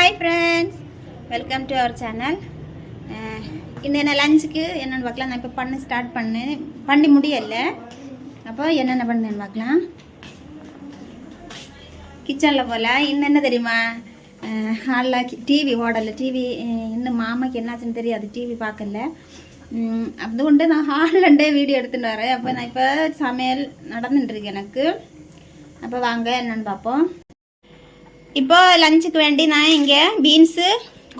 Hi friends welcome to our channel இந்த என்ன லஞ்சுக்கு என்னென்னு பார்க்கலாம். நான் இப்போ பண்ண ஸ்டார்ட் பண்ணு. பண்ணி முடியலை. அப்போ என்னென்ன பண்ணுன்னு பார்க்கலாம். கிச்சனில் போல் இன்னும் தெரியுமா? ஹாலில் டிவி ஓடலை டிவி இன்னும் மாமாக்கு என்னாச்சுன்னு தெரியாது. டிவி பார்க்கல. அது கொண்டு நான் ஹாலில் வீடியோ எடுத்துட்டு வரேன். அப்போ நான் இப்போ சமையல் நடந்துட்டுருக்கு எனக்கு. அப்போ வாங்க என்னென்னு பார்ப்போம். இப்போ லஞ்சுக்கு வேண்டி நான் இங்கே பீன்ஸு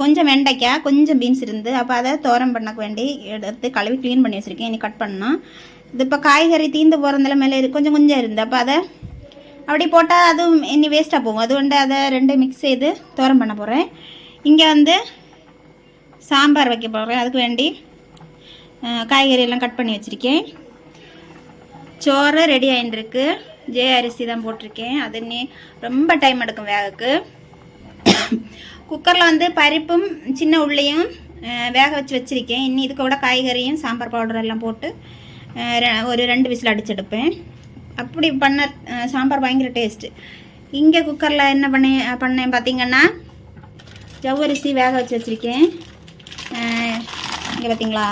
கொஞ்சம் வெண்டைக்காய் கொஞ்சம் பீன்ஸ் இருந்து அப்போ அதை தோரம் பண்ணக்கு வேண்டி எடுத்து கழுவி க்ளீன் பண்ணி வச்சுருக்கேன். இனி கட் பண்ணோம் இது இப்போ காய்கறி தீந்து போகிறதுல மேலே கொஞ்சம் கொஞ்சம் இருந்து அப்போ அதை அப்படி போட்டால் அதுவும் இனி வேஸ்ட்டாக போகும். அது வந்து அதை ரெண்டு மிக்ஸ் செய்து தோரம் பண்ண போகிறேன் இங்கே வந்து சாம்பார் வைக்க போகிறேன் அதுக்கு வேண்டி காய்கறியெல்லாம் காய்கறி எல்லாம் கட் பண்ணி வச்சுருக்கேன். சோறு ரெடி ஆகிட்டுருக்கு ஜே அரிசி தான் போட்டிருக்கேன். அது நீ ரொம்ப டைம் எடுக்கும் வேகக்கு. குக்கரில் வந்து பருப்பும் சின்ன உள்ளியும் வேக வச்சு வச்சுருக்கேன். இன்னி இதுக்கு கூட காய்கறியும் சாம்பார் பவுடர் எல்லாம் போட்டு ரெ- ஒரு ரெண்டு விசில் அடிச்செடுப்பேன் அப்படி பண்ண சாம்பார் பயங்கர டேஸ்ட்டு இங்கே குக்கரில் என்ன பண்ணி பண்ணேன் பார்த்தீங்கன்னா ஜவ்வரிசி வேக வச்சு வச்சுருக்கேன். இங்கே பார்த்தீங்களா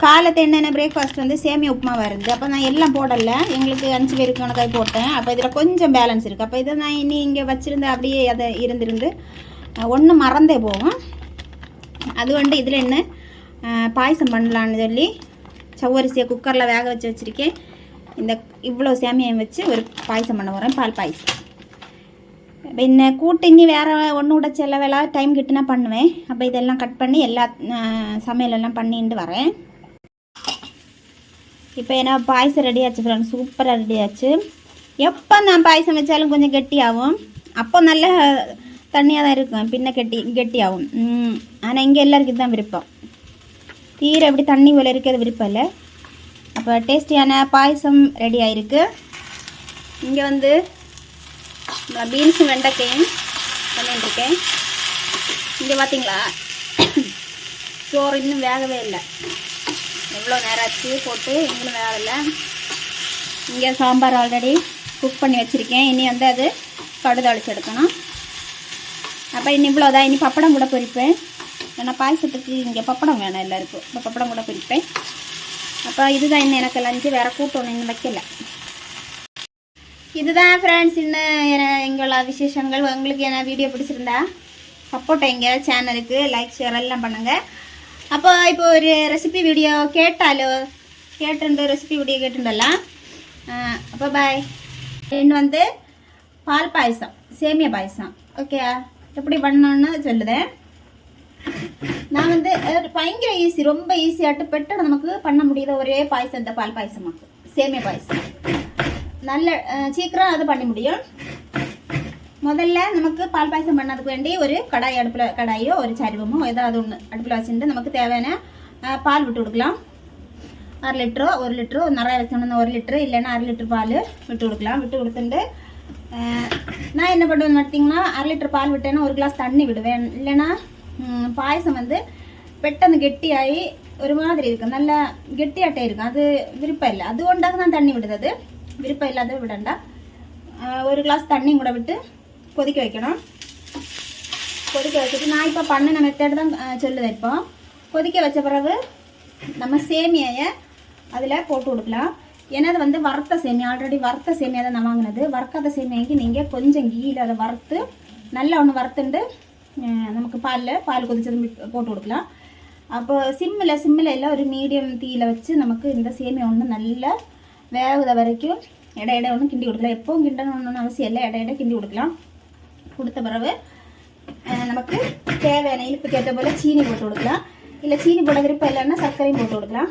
காலத்து என்னென்ன பிரேக்ஃபாஸ்ட் வந்து சேமியா உப்புமா வருது அப்போ நான் எல்லாம் போடலை எங்களுக்கு அஞ்சு பேருக்கு கணக்காய் போட்டேன் அப்போ இதில் கொஞ்சம் பேலன்ஸ் இருக்குது அப்போ இதை நான் இனி இங்கே வச்சுருந்து அப்படியே அதை இருந்திருந்து ஒன்று மறந்தே போகும் அது வந்து இதில் என்ன அஹ், பாயசம் பண்ணலான்னு சொல்லி சவ்வரிசியை குக்கரில் வேக வச்சு வச்சுருக்கேன் இந்த இவ்வளோ சேமியம் வச்சு ஒரு பாயசம் பண்ண போகிறேன் பால் பாயசம் പിന്നെ കൂട്ടിനി വേറെ ഒന്നുകൂടെ ചില വേള ടൈം കിട്ടുന്ന பண்ணுவேன் അപ്പോൾ ഇതെല്ലാം കട്ട് பண்ணி எல்லா சமையலெல்லாம் பண்ணிட்டு வரேன் இப்போ ஏன்னா பாயசம் ரெடி ஆச்சு ஃப்ரெண்ட்ஸ் சூப்பராக ரெடி ஆச்சு. எப்போ நான் பாயசம் வச்சாலும் கொஞ்சம் கெட்டியாகும். அப்போ நல்ல தண்ணியாக தான் இருக்கும். பின்ன கெட்டி கெட்டியாகும். ஆனால் இங்கே எல்லாருக்கும் இதுதான் விருப்பம். தீர எப்படி தண்ணி போல இருக்கிறது விருப்பம் இல்லை. அப்போ டேஸ்டியான பாயசம் ரெடி ஆயிருக்கு. இங்கே வந்து பீன்ஸும் வெண்டைக்காயும் பண்ணிட்டுருக்கேன் இங்கே பார்த்தீங்களா சோறு இன்னும் வேகவே இல்லை. எவ்வளோ நேரம் ஆச்சு. போட்டு இன்னும் வேகலை இங்கே சாம்பார் ஆல்ரெடி குக் பண்ணி வச்சுருக்கேன். இனி வந்து அது கடுதாளிச்சு எடுக்கணும். அப்போ இனி இவ்வளோதான். இனி பப்படம் கூட பொரிப்பேன். ஏன்னா பாயசத்துக்கு இங்கே பப்படம் வேணும் எல்லாருக்கும். இப்போ பப்படம் கூட பொரிப்பேன். அப்போ இதுதான் இன்னும் எனக்கு லஞ்சு வேறு கூட்டம் இன்னும் வைக்கல. இதுதான் ஃப்ரெண்ட்ஸ் இன்னும் எங்களோட விசேஷங்கள். உங்களுக்கு என்ன வீடியோ பிடிச்சிருந்தா சப்போர்ட் எங்கள் சேனலுக்கு லைக் ஷேர் எல்லாம் பண்ணுங்கள் அப்போ இப்போ ஒரு ரெசிபி வீடியோ கேட்டாலோ கேட்டுண்டு ரெசிபி வீடியோ கேட்டுண்டலாம் அப்போ பாய் இன்னும் வந்து பால் பாயசம் சேமியா பாயசம் ஓகே எப்படி பண்ணணும்னு சொல்லுதேன் நான் வந்து பயங்கர ஈஸி ரொம்ப ஈஸியாட்டு பெட்டர் நமக்கு பண்ண முடியாத ஒரே பாயசம் இந்த பால் பாயசமாக்கு சேமியா பாயசம் நல்ல சீக்கிரம் அது பண்ண முடியும் முதல்ல நமக்கு பால் பாயசம் பண்ணதுக்கு வேண்டி ஒரு கடாய் அடுப்பில் கடாயோ ஒரு சருவமோ ஏதாவது ஒன்று அடுப்பில் வச்சுட்டு நமக்கு தேவையான அஹ், பால் விட்டு கொடுக்கலாம் அரை லிட்டரோ ஒரு லிட்டரோ நிறைய வச்சோம்னா ஒரு லிட்டரு இல்லைன்னா அரை லிட்டர் பால் விட்டு கொடுக்கலாம் விட்டு கொடுத்துட்டு அஹ், நான் என்ன பண்ணுவேன் பார்த்தீங்கன்னா அரை லிட்டர் பால் விட்டேன்னா ஒரு கிளாஸ் தண்ணி விடுவேன் இல்லைன்னா ம், பாயசம் வந்து பெட்டன்னு கெட்டியாகி ஒரு மாதிரி இருக்கும் நல்லா கெட்டியாட்டே இருக்கும் அது விருப்பம் இல்லை அது கொண்டாக நான் தண்ணி விடுறது விருப்பம் இல்லாத விடண்டா அஹ், கொதிக்க வைக்கணும். கொதிக்க வச்சுட்டு நான் இப்போ பண்ணின மெத்தட் தான் அஹ், சொல்லுதேன் இப்போ. கொதிக்க வச்ச பிறகு நம்ம சேமியாயை அதில் போட்டு கொடுக்கலாம் ஏன்னா அது வந்து வறுத்த சேமியா? ஆல்ரெடி வறுத்த சேமியா தான் நான் வாங்கினது. வறுக்காத சேமியாக்கு நீங்கள் கொஞ்சம் கீழே அதை வறுத்து நல்லா ஒன்று வறுத்துண்டு நமக்கு பாலில் பால் கொதிச்சது போட்டு கொடுக்கலாம் அப்போ சிம்மில் சிம்மில் எல்லாம் ஒரு மீடியம் தீயில் வச்சு நமக்கு இந்த சேமியா ஒன்று நல்லா வேகுத வரைக்கும் இட இட ஒன்று கிண்டி கொடுக்கலாம் எப்பவும் கிண்டணும்னு அவசியம் இல்லை. இட இட கிண்டி கொடுக்கலாம் கொடுத்த பிறகு நமக்கு தேவையான இனிப்புக்கு ஏற்ற போல் சீனி போட்டு கொடுக்கலாம். இல்லை சீனி போட விருப்பம் இல்லைன்னா சர்க்கரையும் போட்டு கொடுக்கலாம்.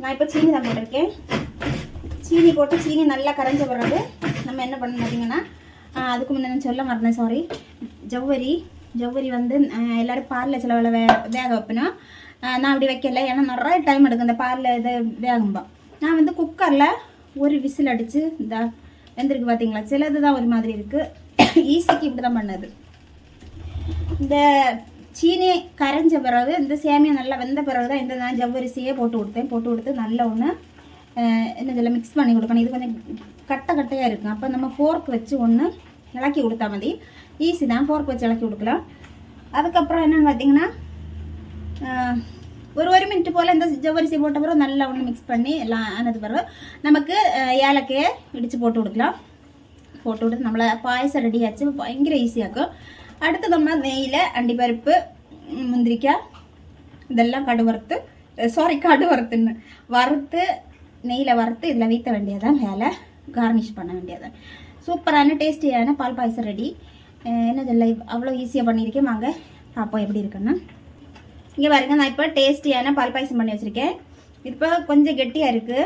நான் இப்போ சீனி தான் போட்டிருக்கேன். சீனி போட்டு சீனி நல்லா கரைஞ்ச பிறகு நம்ம என்ன பண்ண பார்த்தீங்கன்னா அதுக்கு முன்னே சொல்ல மறந்தேன் சாரி ஜவ்வரி ஜவ்வரி வந்து எல்லோரும் பாலில் சில வேலை வே வேக வைப்பினோம் நான் அப்படி வைக்கல. ஏன்னா நிறைய டைம் எடுக்கும் இந்த பாலில் இது வேகும்போ நான் வந்து குக்கரில் ஒரு விசில் அடித்து இந்த வெந்திருக்கு பார்த்தீங்களா சிலது தான் ஒரு மாதிரி இருக்குது ஈஸிக்கு இப்படி தான் பண்ணது. இந்த சீனி கரைஞ்ச பிறகு இந்த சேமியா நல்லா வெந்த பிறகு தான் இந்த நான் ஜவ்வரிசியே போட்டு கொடுத்தேன். போட்டு கொடுத்து நல்லா ஒன்று என்ன இதில் மிக்ஸ் பண்ணி கொடுக்கணும். இது கொஞ்சம் கட்டை கட்டையாக இருக்கும். அப்போ நம்ம ஃபோர்க் வச்சு ஒன்று இலக்கி கொடுத்தா மதி. ஈஸி தான் ஃபோர்க் வச்சு இலக்கி கொடுக்கலாம். அதுக்கப்புறம் என்னென்னு பார்த்தீங்கன்னா ஒரு ஒரு மினிட் போல் இந்த ஜவ்வரிசி போட்ட பிறகு நல்லா ஒன்று மிக்ஸ் பண்ணி எல்லாம் ஆனது பிறகு நமக்கு ஏலக்கையை இடித்து போட்டு கொடுக்கலாம். போட்டு விட்டு நம்மளை பாயசம் ரெடி ஆச்சு. பயங்கர ஈஸியாக்கும் அடுத்து நம்ம நெய்யில் அண்டிப்பருப்பு முந்திரிக்காய் இதெல்லாம் கடு வறுத்து சாரி கடு வறுத்துன்னு வறுத்து நெய்யில் வறுத்து இதில் வீத்த வேண்டியதான் வேலை கார்னிஷ் பண்ண வேண்டியதான் சூப்பரான டேஸ்டியான பால் பாயசம் ரெடி என்ன சொல்ல அவ்வளோ ஈஸியாக பண்ணியிருக்கேன். வாங்க பார்ப்போம் எப்படி இருக்குன்னு. இங்கே பாருங்க நான் இப்போ டேஸ்டியான பால் பாயசம் பண்ணி வச்சுருக்கேன். இப்போ கொஞ்சம் கெட்டியாக இருக்குது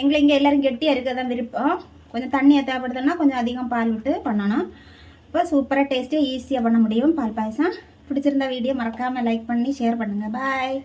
எங்களை இங்கே எல்லோரும் கெட்டியாக இருக்க தான் விருப்பம். கொஞ்சம் தண்ணியை தேவைப்படுதுன்னா கொஞ்சம் அதிகம் பால் விட்டு பண்ணணும். இப்போ சூப்பராக டேஸ்டியாக ஈஸியாக பண்ண முடியும் பால் பாயசம். பிடிச்சிருந்த வீடியோ மறக்காமல் லைக் பண்ணி ஷேர் பண்ணுங்கள் பாய்